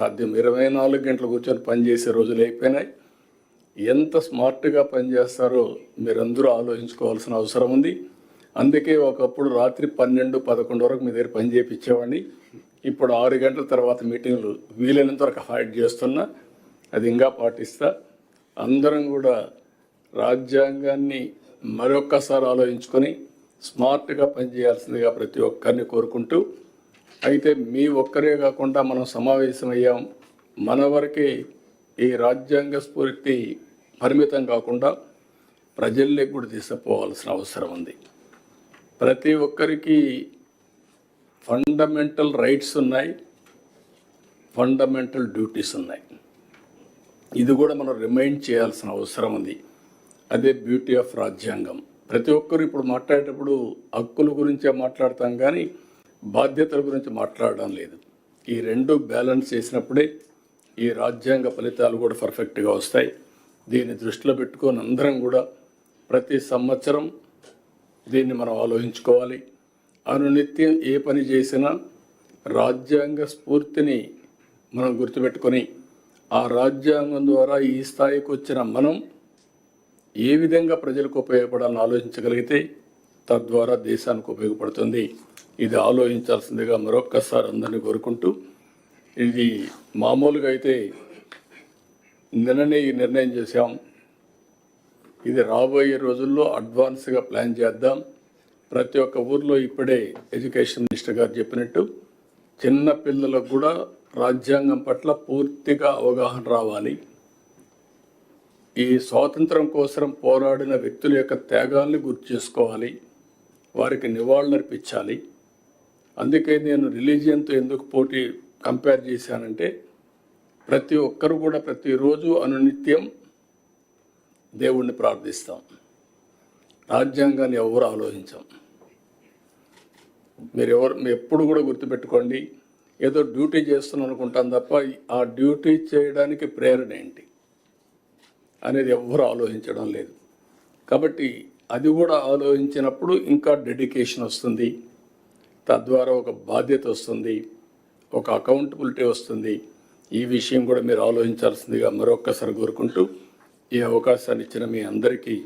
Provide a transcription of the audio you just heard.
సాధ్యం. ఇరవై నాలుగు గంటలు కూర్చొని పనిచేసే రోజులు అయిపోయినాయి. ఎంత స్మార్ట్గా పనిచేస్తారో మీరందరూ ఆలోచించుకోవాల్సిన అవసరం ఉంది. అందుకే ఒకప్పుడు రాత్రి పన్నెండు పదకొండు వరకు మీ దగ్గర పని చేయించేవాడిని ఇప్పుడు ఆరు గంటల తర్వాత మీటింగ్లు వీలైనంత వరకు అవాయిడ్ చేస్తున్నా అది ఇంకా పాటిస్తా. అందరం కూడా రాజ్యాంగాన్ని మరొక్కసారి ఆలోచించుకొని స్మార్ట్గా పనిచేయాల్సిందిగా ప్రతి ఒక్కరిని కోరుకుంటూ అయితే మీ ఒక్కరే కాకుండా మనం సమావేశమయ్యాం. మన వరకే ఈ రాజ్యాంగ స్ఫూర్తి పరిమితం కాకుండా ప్రజల్లోకి కూడా తీసుకుపోవాల్సిన అవసరం ఉంది. ప్రతి ఒక్కరికి ఫండమెంటల్ రైట్స్ ఉన్నాయి. ఫండమెంటల్ డ్యూటీస్ ఉన్నాయి. ఇది కూడా మనం రిమైండ్ చేయాల్సిన అవసరం ఉంది. అదే బ్యూటీ ఆఫ్ రాజ్యాంగం. ప్రతి ఒక్కరు ఇప్పుడు మాట్లాడేటప్పుడు హక్కుల గురించే మాట్లాడతాం కానీ బాధ్యతల గురించి మాట్లాడడం లేదు. ఈ రెండు బ్యాలెన్స్ చేసినప్పుడే ఈ రాజ్యాంగ ఫలితాలు కూడా పర్ఫెక్ట్గా వస్తాయి. దీన్ని దృష్టిలో పెట్టుకొని అందరం కూడా ప్రతి సంవత్సరం దీన్ని మనం ఆలోచించుకోవాలి. అనునిత్యం ఏ పని చేసినా రాజ్యాంగ స్ఫూర్తిని మనం గుర్తుపెట్టుకొని ఆ రాజ్యాంగం ద్వారా ఈ స్థాయికి వచ్చిన మనం ఏ విధంగా ప్రజలకు ఉపయోగపడాలని ఆలోచించగలిగితే తద్వారా దేశానికి ఉపయోగపడుతుంది. ఇది ఆలోచించాల్సిందిగా మరొక్కసారి అందరినీ కోరుకుంటూ ఇది మామూలుగా అయితే నిన్ననే ఈ నిర్ణయం చేశాం. ఇది రాబోయే రోజుల్లో అడ్వాన్స్గా ప్లాన్ చేద్దాం. ప్రతి ఒక్క ఊర్లో ఇప్పుడే ఎడ్యుకేషన్ మినిస్టర్ గారు చెప్పినట్టు చిన్న పిల్లలకు కూడా రాజ్యాంగం పట్ల పూర్తిగా అవగాహన రావాలి. ఈ స్వాతంత్రం కోసం పోరాడిన వ్యక్తుల యొక్క త్యాగాల్ని గుర్తు చేసుకోవాలి. వారికి నివాళులర్పించాలి. అందుకే నేను రిలీజియన్తో ఎందుకు పోటీ కంపేర్ చేశానంటే ప్రతి ఒక్కరు కూడా ప్రతిరోజు అనునిత్యం దేవుణ్ణి ప్రార్థిస్తాం. రాజ్యాంగాన్ని ఎవరు ఆలోచించాం. మీరు ఎవరు మీరు ఎప్పుడు కూడా గుర్తుపెట్టుకోండి ఏదో డ్యూటీ చేస్తున్నాం అనుకుంటాం తప్ప ఆ డ్యూటీ చేయడానికి ప్రేరణ ఏంటి అనేది ఎవ్వరు ఆలోచించడం లేదు. కాబట్టి అది కూడా ఆలోచించినప్పుడు ఇంకా డెడికేషన్ వస్తుంది. తద్వారా ఒక బాధ్యత వస్తుంది. ఒక అకౌంటబిలిటీ వస్తుంది. ఈ విషయం కూడా మీరు ఆలోచించాల్సిందిగా మరొక్కసారి కోరుకుంటూ ఈ అవకాశాన్ని ఇచ్చిన మీ అందరికీ